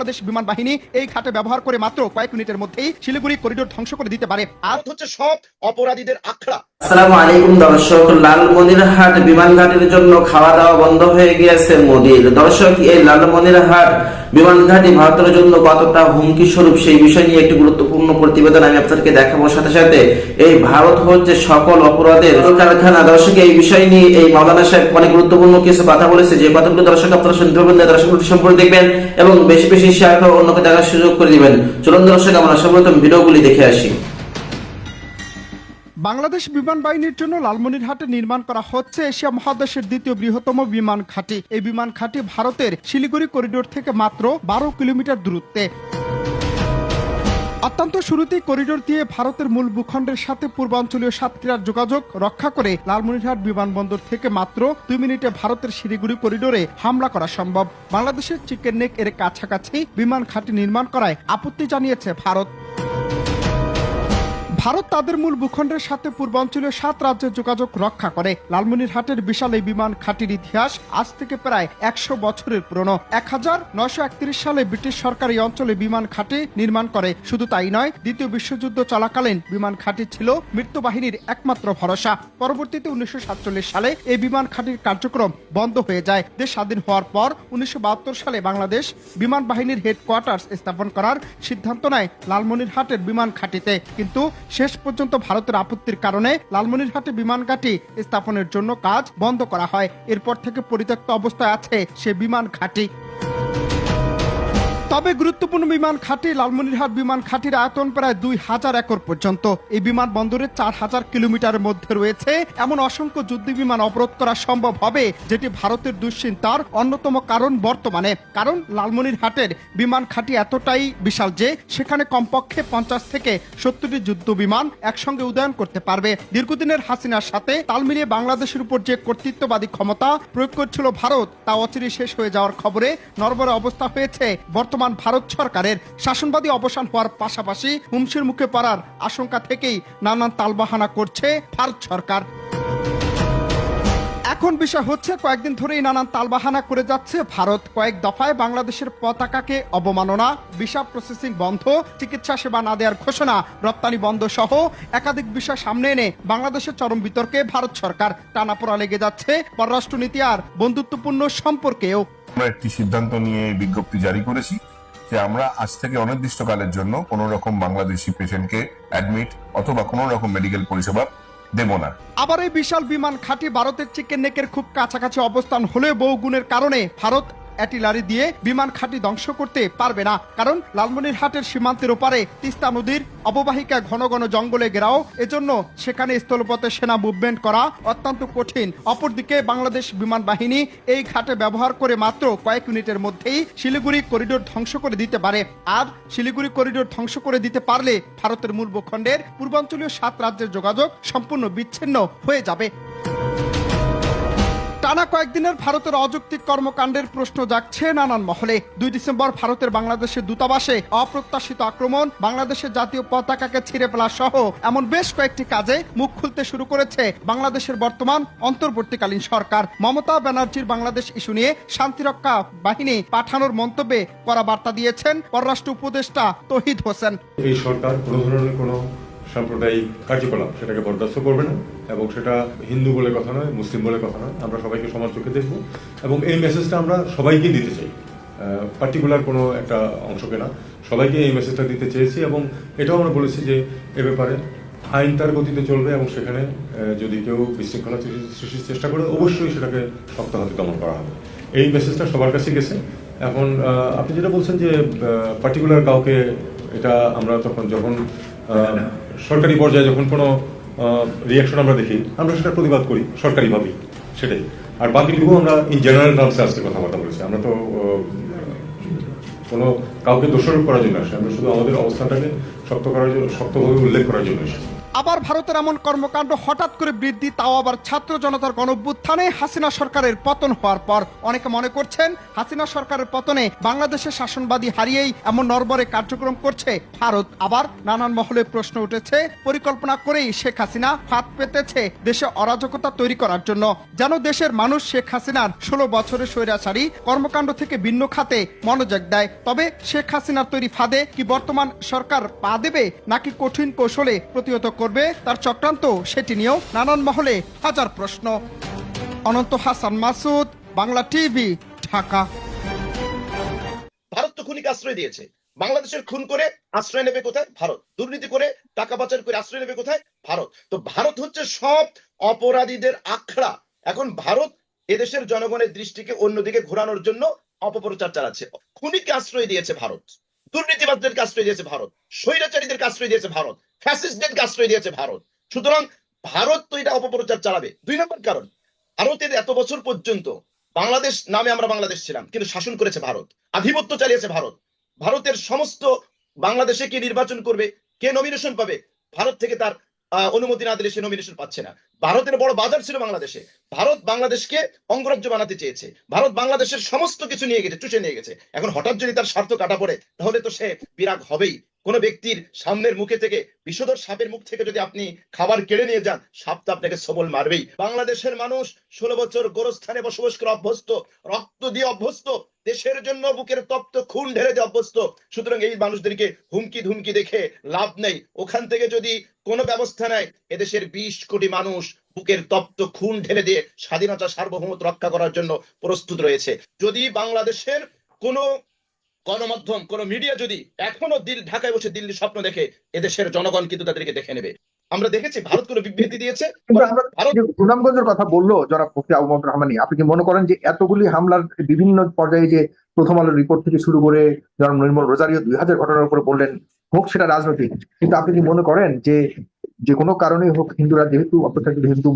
বাংলাদেশ বিমান বাহিনী এই ঘাটে ব্যবহার করে মাত্র কয়েক মিনিটের মধ্যেই শিলিগুড়ি করিডোর ধ্বংস করে দিতে পারে। আর ভারত হচ্ছে সব অপরাধীদের আখড়া। আসসালামু আলাইকুম দর্শক লালমনিরহাট বিমান ঘাটের জন্য খাওয়া দাওয়া বন্ধ হয়ে গিয়েছে মোদির। দর্শক এই লালমনিরহাট বিমান ঘাটি ভারতের জন্য কতটা হুমকি স্বরূপ সেই বিষয় নিয়ে একটি গুরুত্বপূর্ণ প্রতিবেদন আমি আপনাদেরকে দেখাবো। সাথে সাথে এই ভারত হচ্ছে সকল অপরাধের কারখানা। দর্শক এই বিষয় নিয়ে এই মাওলানা সাহেব অনেক গুরুত্বপূর্ণ কিছু কথা বলেছে। যে কথাগুলো দর্শক আপনারা শুনতে পাবেন দর্শক সম্পর্কে দেখবেন এবং বেশি বেশি শেয়ার করে অন্যকে দেখার সুযোগ করে দিবেন। চলুন দর্শক, আমরা সর্বপ্রথম ভিডিওগুলি দেখে আসি। বাংলাদেশ বিমান বাহিনীর জন্য লালমনিরহাটে নির্মাণ করা হচ্ছে এশিয়া মহাদেশের দ্বিতীয় বৃহত্তম বিমান ঘাঁটি। এই বিমান ঘাঁটি ভারতের শিলিগুড়ি করিডোর থেকে মাত্র বারো কিলোমিটার দূরত্বে। অত্যন্ত শুরুতেই করিডোর দিয়ে ভারতের মূল ভূখণ্ডের সাথে পূর্বাঞ্চলীয় সাতক্ষীরার যোগাযোগ রক্ষা করে লালমনিরহাট বিমানবন্দর থেকে মাত্র দুই মিনিটে ভারতের শিলিগুড়ি করিডোরে হামলা করা সম্ভব। বাংলাদেশের চিকেন নেক এর কাছাকাছি বিমান ঘাঁটি নির্মাণ করায় আপত্তি জানিয়েছে ভারত। ভারত তাদের মূল ভূখণ্ডের সাথে পূর্বাঞ্চলীয় সাত রাজ্যের যোগাযোগ রক্ষা করে। লালমনিরহাটের বিশাল এই বিমান ঘাটির ইতিহাস আজ থেকে প্রায় একশো বছরের পুরনো। এক হাজার নয়শো একত্রিশ সালে ব্রিটিশ সরকার এই অঞ্চলে বিমান ঘাটি নির্মাণ করে। শুধু তাই নয়, দ্বিতীয় বিশ্বযুদ্ধ চলাকালীন বিমান ঘাটি ছিল মৃত্যু বাহিনীর একমাত্র ভরসা। পরবর্তীতে উনিশশো সাতচল্লিশ সালে এই বিমান ঘাটির কার্যক্রম বন্ধ হয়ে যায়। দেশ স্বাধীন হওয়ার পর উনিশশো বাহাত্তর সালে বাংলাদেশ বিমান বাহিনীর হেডকোয়ার্টার্স স্থাপন করার সিদ্ধান্ত নেয় লালমনিরহাটের বিমান ঘাটিতে। কিন্তু শেষ পর্যন্ত ভারতের আপত্তির কারণে লালমনিরহাটে বিমান ঘাঁটি স্থাপনের জন্য কাজ বন্ধ করা হয়। এরপর থেকে পরিত্যক্ত অবস্থায় আছে সে বিমান ঘাঁটি। তবে গুরুত্বপূর্ণ বিমান ঘাঁটি লালমনিরহাট বিমান ঘাঁটির আয়তন প্রায় দুই হাজার একর পর্যন্ত। এই বিমান বন্দরে চার হাজার কিলোমিটারের মধ্যে রয়েছে। এমন অসংখ্য যুদ্ধ বিমান অবরোধ করা সম্ভব হবে, যেটি ভারতের দুশ্চিন্তার অন্যতম কারণ বর্তমানে। কারণ লালমনিরহাটের বিমান ঘাঁটি এতটাই বিশাল যে, সেখানে কমপক্ষে পঞ্চাশ থেকে সত্তরটি যুদ্ধ বিমান একসঙ্গে উদয়ন করতে পারবে। দীর্ঘদিনের হাসিনার সাথে তাল মিলিয়ে বাংলাদেশের উপর যে কর্তৃত্ববাদী ক্ষমতা প্রয়োগ করছিল ভারত, তা অচিরে শেষ হয়ে যাওয়ার খবরে নরবরে অবস্থা হয়েছে। বর্তমান ভারত সরকারের শাসনবাদী অবসান হওয়ার পাশাপাশি হুমসির মুখে পড়ার আশঙ্কা থেকেই নানান তালবাহানা করছে ভারত সরকার। এখন বিষয় হচ্ছে, কয়েকদিন ধরেই নানান তালবাহানা করে যাচ্ছে ভারত। কয়েক দফায় বাংলাদেশের পতাকাকে অবমাননা, ভিসা প্রসেসিং বন্ধ, চিকিৎসা সেবা না দেওয়ার ঘোষণা, রপ্তানি বন্ধ সহ একাধিক বিষয় সামনে এনে বাংলাদেশের চরম বিতর্কে ভারত সরকার টানাপোড়া লেগে যাচ্ছে। পররাষ্ট্রনীতি আর বন্ধুত্বপূর্ণ সম্পর্কেও আমরা একটি সিদ্ধান্ত নিয়ে বিজ্ঞপ্তি জারি করেছি। যে আমরা আজ থেকে অনির্দিষ্টকালের জন্য কোনো রকম বাংলাদেশি পেশেন্টকে অ্যাডমিট অথবা কোনো রকম মেডিকেল পরিষেবা দেব না। আবার এই বিশাল বিমান খাঁটি ভারতের চিকেন নেকের খুব কাছাকাছি অবস্থান হলেও বহু গুণের কারণে ভারত অ্যাটিলারি দিয়ে বিমান খাঁটি ধ্বংস করতে পারবে না, কারণ লালমনিরহাটের সীমান্তের ওপারে তিস্তা নদীর অববাহিকা ঘন ঘন জঙ্গলে ঘেরাও, এজন্য সেখানে স্থলপথে সেনা মুভমেন্ট করা অত্যন্ত কঠিন। অপরদিকে বাংলাদেশ বিমান বাহিনী এই ঘাটে ব্যবহার করে মাত্র কয়েক মিনিটের মধ্যেই শিলিগুড়ি করিডোর ধ্বংস করে দিতে পারে। আর শিলিগুড়ি করিডোর ধ্বংস করে দিতে পারলে ভারতের মূল ভূখণ্ডের পূর্বাঞ্চলীয় সাত রাজ্যের যোগাযোগ সম্পূর্ণ বিচ্ছিন্ন হয়ে যাবে। টানা কয়েকদিনের ভারতের অযৌক্তিক কর্মকাণ্ডের প্রশ্ন জাগছে নানান মহলে। দুই ডিসেম্বর ভারতের বাংলাদেশের দূতাবাসে অপ্রত্যাশিত আক্রমণ বাংলাদেশের জাতীয় পতাকাকে ছিঁড়ে ফেলা সহ এমন বেশ কয়েকটি কাজে মুখ খুলতে শুরু করেছে বাংলাদেশের বর্তমান অন্তর্বর্তীকালীন সরকার। মমতা ব্যানার্জির বাংলাদেশ ইস্যু নিয়ে শান্তিরক্ষা বাহিনী পাঠানোর মন্তব্যে করা বার্তা দিয়েছেন পররাষ্ট্র উপদেষ্টা তহিদ হোসেন। এই সরকার কোনো ধরনের কোনো সাম্প্রদায়িক কার্যকলাপ সেটাকে বরদাস্ত করবে না এবং সেটা হিন্দু বলে কথা নয়, মুসলিম বলে কথা নয়। আমরা সবাইকে সমান চোখে দেখব এবং এই মেসেজটা আমরা সবাইকে দিতে চাই। পার্টিকুলার কোনো একটা অংশকে না। সবাইকে এই মেসেজটা দিতে চেয়েছি এবং এটাও আমরা বলেছি যে এ ব্যাপারে আইন তার গতিতে চলবে এবং সেখানে যদি কেউ বিশৃঙ্খলা সৃষ্টির চেষ্টা করে, অবশ্যই সেটাকে শক্ত হাতে দমন করা হবে। এই মেসেজটা সবার কাছে গেছে। এখন আপনি যেটা বলছেন যে পার্টিকুলার কাউকে এটা আমরা তখন যখন সরকারি পর্যায়ে যখন কোনো রিয়াকশন আমরা দেখি, আমরা সেটা প্রতিবাদ করি, সরকারিভাবেই, সেটাই। আর বাকিটুকু আমরা ইন জেনারেল টার্মসে আজকে কথাবার্তা বলেছি। আমরা তো কোনো কাউকে দোষারোপ করার জন্য আসে আমরা শুধু আমাদের অবস্থানটাকে শক্ত করার জন্য, শক্তভাবে উল্লেখ করার জন্য এসেছি আবার ভারতের এমন কর্মকাণ্ড হঠাৎ করে বৃদ্ধি, তাও আবার ছাত্র জনতার গণভ্যুত্থানে হাসিনা সরকারের পতন হওয়ার পর। অনেকে মনে করছেন, হাসিনা সরকারের পতনে বাংলাদেশের শাসনবাদী হারিয়েই এমন নরবরে কার্যক্রম করছে। ভারত আবার নানান মহলে প্রশ্ন উঠেছে, পরিকল্পনা করেই শেখ হাসিনা ফাঁদ পেতেছে দেশে অরাজকতা তৈরি করার জন্য। যেন দেশের মানুষ শেখ হাসিনার ষোলো বছরের স্বৈরাচারী কর্মকাণ্ড থেকে ভিন্ন খাতে মনোযোগ দেয়। তবে শেখ হাসিনার তৈরি ফাঁদে কি বর্তমান সরকার পা দেবে, নাকি কঠিন কৌশলে প্রতিহত করবে তার চক্রান্ত, সেটি নিয়েও নানান মহলে হাজার প্রশ্ন। অনন্ত হাসান মাসুদ, বাংলা টিভি, ঢাকা। ভারত তো খুনিকে আশ্রয় দিয়েছে। বাংলাদেশের খুন করে আশ্রয় নেবে কোথায়? ভারত। দুর্নীতি করে টাকা পাচার করে আশ্রয় নেবে কোথায়? ভারত। তো ভারত হচ্ছে সব অপরাধীদের আখড়া। এখন ভারত এদেশের জনগণের দৃষ্টিকে অন্যদিকে ঘোরানোর জন্য অপপ্রচার চালাচ্ছে। খুনিকে আশ্রয় দিয়েছে ভারত। দুর্নীতিবাদদেরকে আশ্রয় দিয়েছে ভারত স্বৈরাচারীদেরকে আশ্রয় দিয়েছে ভারত ফ্যাসিস্টদেরকে আশ্রয় দিয়েছে ভারত। সুতরাং ভারত তো এটা অপপ্রচার চালাবে। দুই নম্বর কারণ। ভারতের এত বছর পর্যন্ত বাংলাদেশ নামে আমরা বাংলাদেশ ছিলাম, কিন্তু শাসন করেছে ভারত, আধিপত্য চালিয়েছে ভারত। ভারতের সমস্ত বাংলাদেশে কে নির্বাচন করবে, কে নমিনেশন পাবে, ভারত থেকে তার অনুমতি না দিলে সে নমিনেশন পাচ্ছে না। ভারতের বড় বাজার ছিল বাংলাদেশে। ভারত বাংলাদেশকে অঙ্গরাজ্য বানাতে চেয়েছে। ভারত বাংলাদেশের সমস্ত কিছু নিয়ে গেছে, চুষে নিয়ে গেছে। এখন হঠাৎ যদি তার স্বার্থ কাটা পড়ে, তাহলে তো সে বিরাগ হবেই। কোন ব্যক্তির সামনের মুখে থেকে, বিষধর সাপের মুখ থেকে যদি আপনি খাবার কেড়ে নিয়ে যান, সাপ তো আপনাকে সবল মারবেই। বাংলাদেশের মানুষ ষোলো বছর গোরস্থানে বসবাস করে অভ্যস্ত, রক্ত দিয়ে অভ্যস্ত, দেশের জন্য বুকের তপ্ত খুন ঢেলে দিয়ে অভ্যস্ত। সুতরাং এই মানুষদেরকে হুমকি ধুমকি দেখে লাভ নেই। ওখান থেকে যদি কোনো ব্যবস্থা নেয়, এদেশের বিশ কোটি মানুষ বুকের তপ্ত খুন ঢেলে দিয়ে স্বাধীনতা সার্বভৌমত্ব রক্ষা করার জন্য প্রস্তুত রয়েছে। যদি বাংলাদেশের কোনো গণমাধ্যম কোন মিডিয়া যদি এখনও দিল ঢাকায় বসে দিল্লি স্বপ্ন দেখে এদেশের জনগণ কিন্তু তাদেরকে দেখে নেবে। আমরা দেখেছি ভারত কোনো বিবৃতি দিয়েছে। সুনামগঞ্জের কথা বলল যারা মুফতি আবু বকর রহমানি। আপনি কি মনে করেন যে এতগুলি হামলার বিভিন্ন পর্যায়ে যে প্রথম আলোর রিপোর্ট থেকে শুরু করে যেমন নির্মল রোজারিও দুই হাজার ঘটনার উপরে বললেন হোক সেটা রাজনৈতিক। কিন্তু আপনি কি মনে করেন যে যে কোনো কারণে হোক হিন্দুরা যেহেতু অপেক্ষাকৃত হিন্দু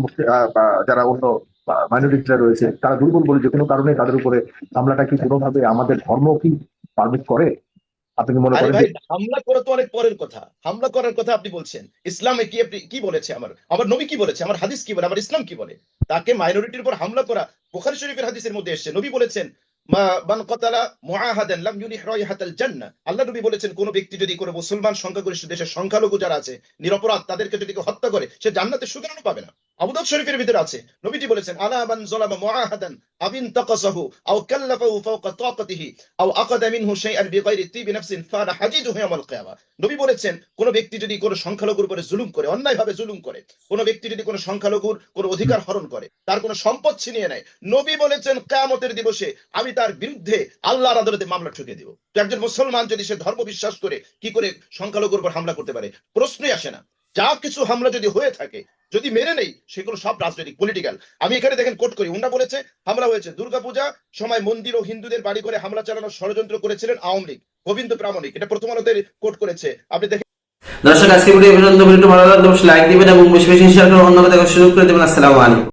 যারা অন্য মাইনরিটিরা রয়েছে তারা দুর্বল বলে যে কোনো কারণে তাদের উপরে হামলাটা কি কোনোভাবে আমাদের ধর্ম কি পারমিট করে? আপনি কি মনে করেন হামলা করা তো অনেক পরের কথা। হামলা করার কথা আপনি বলছেন। ইসলামে কি আপনি কি বলেছে আমার? আমার নবী কি বলেছে? আমার হাদিস কি বলে? আমার ইসলাম কি বলে? তাকে মাইনরিটির উপর হামলা করা বুখারী শরীফের হাদিসের মধ্যে এসেছে। নবী বলেছেন মা কতালা মুআহাদান লাম ইউনিহ রাইহাতাল জান্নাহ। আল্লাহ নবী বলেছেন কোন ব্যক্তি যদি কোনো মুসলমান সংখ্যাগরিষ্ঠ দেশের সংখ্যালঘু যারা আছে নিরপরাধ তাদেরকে যদি কেউ হত্যা করে সে জান্নাতে সুতরাং পাবে না। আবু দাউদ শরীফের ভিতরে আছে। নবীজি বলেছেন, আলা মান যালামা মুআহাদান আবিন তাকাসাহু আও কাল্লাফাহু ফাওকা তাকাতিহি আও আকাদা মিনহু শাইআন বিগাইরি তিবি নাফসিন ফানা হাজিজুহু ইয়াউমাল কিয়ামা। নবী বলেছেন, কোন ব্যক্তি যদি কোনো সংখ্যালঘুর উপরে জুলুম করে, অন্যায়ভাবে জুলুম করে, কোন ব্যক্তি যদি কোনো সংখ্যালঘুর কোনো অধিকার হরণ করে, তার কোনো সম্পদ ছিনিয়ে নেয়, নবী বলেছেন, কিয়ামতের দিবসে আমি তার বিরুদ্ধে আল্লাহর আদালতে মামলা ঠুকে দেব। তো একজন মুসলমান যদি সে ধর্ম বিশ্বাস করে, কি করে সংখ্যালঘুর উপর হামলা করতে পারে? প্রশ্নই আসে না। যা কিছু হামলা যদি হয়ে থাকে, যদি মেনে নেই, সেগুলো সব রাজনৈতিক পলিটিক্যাল আমি এখানে দেখেন কোট করি উন্না বলেছে, হামলা হয়েছে। দুর্গাপূজা সময় মন্দির ও হিন্দুদের বাড়ি করে হামলা চালানোর ষড়যন্ত্র করেছিলেন আওয়ামী লীগ, গোবিন্দ প্রামাণিক। এটা প্রথম আলোতে কোট করেছে। আপনি দেখেন দর্শক আজকে ভিডিও পর্যন্ত। ভিডিওটি ভালো লাগলে অবশ্যই লাইক দিবেন এবং বেশি বেশি শেয়ার করে অন্যকে দেখার সুযোগ করে দেবেন। আসসালামু আলাইকুম।